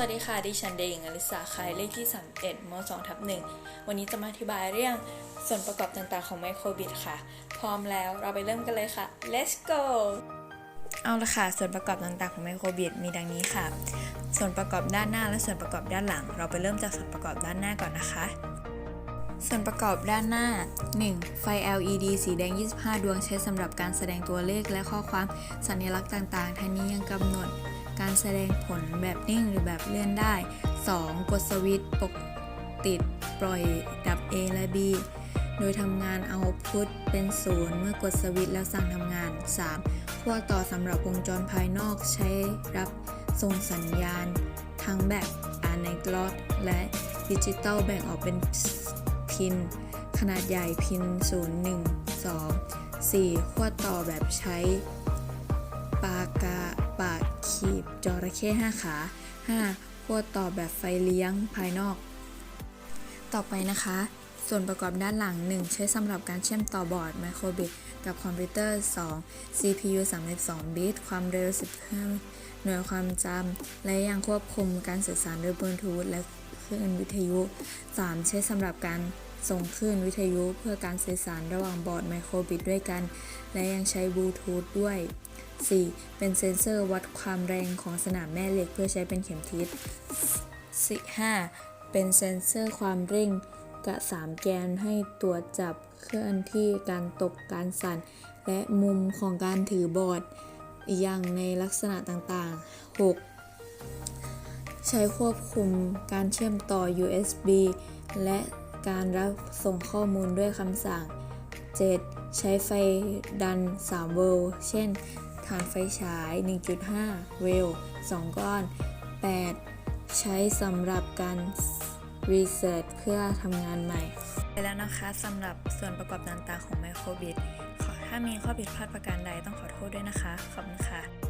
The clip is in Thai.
วัสดีค่ะ ดิฉันเดงอลิสาคายเลขที่ 31ม2ทับ1วันนี้จะมาอธิบายเรื่องส่วนประกอบต่างๆของไมโครบิตค่ะ พร้อมแล้วเราไปเริ่มกันเลยค่ะ let's go เอาละค่ะ ส่วนประกอบต่างๆของไมโครบิตมีดังนี้ค่ะ ส่วนประกอบด้านหน้าและส่วนประกอบด้านหลัง เราไปเริ่มจากส่วนประกอบด้านหน้าก่อนนะคะ ส่วนประกอบด้านหน้า 1. ไฟ LED สีแดง 25 ดวงใช้สำหรับการแสดงตัวเลขและข้อความสัญลักษณ์ต่างๆทั้งนี้ยังกำหนด การแสดงผลแบบนิ่งหรือแบบเลื่อนได้ 2. กดสวิตช์ปกติดปล่อยดับ A และ B โดยทำงานเอาพุทเป็นศูนย์เมื่อกดสวิตช์แล้วสั่งทำงาน 3. ขั้วต่อสำหรับวงจรภายนอกใช้รับส่งสัญญาณ ทั้งแบบอะนาล็อกและดิจิตอลแบ่งออกเป็นพิน ขนาดใหญ่พิน 0 1 2 4ขั้วต่อแบบใช้ บจระเข้5 ขา 5. ขั้วต่อแบบไฟเลี้ยงภายนอก ต่อไปนะคะ ส่วนประกอบด้านหลัง 1 ใช้สำหรับการเชื่อมต่อบอร์ดไมโครบิตกับคอมพิวเตอร์ 2 CPU 32 บิต ความเร็ว 15 หน่วยความจำ และยังควบคุมการสื่อสารด้วยบลูทูธและคลื่นวิทยุ 3. ใช้สำหรับการส่งคลื่นวิทยุเพื่อการสื่อสารระหว่างบอร์ดไมโครบิตด้วยกัน และยังใช้บลูทูธด้วย 4. เป็นเซ็นเซอร์วัดความแรงของสนามแม่เหล็กเพื่อใช้เป็นเข็มทิศ 5. เป็นเซ็นเซอร์ความเร่งกะสามแกนให้ตรวจจับเคลื่อนที่การตกการสั่น และมุมของการถือบอร์ดอย่างในลักษณะต่างๆ 6. ใช้ควบคุมการเชื่อมต่อ USB และการรับส่งข้อมูลด้วยคำสั่ง 7. ใช้ไฟดัน3โวลเช่น ฐานไฟฉาย 1.5 เวลต์2ก้อน 8. ใช้สำหรับการรีเสิร์ชเพื่อทำงานใหม่ ไปแล้วนะคะสำหรับส่วนประกอบต่างๆของไมโครบิดถ้ามีข้อผิดพลาดประการใดต้องขอโทษด้วยนะคะ ขอบคุณค่ะ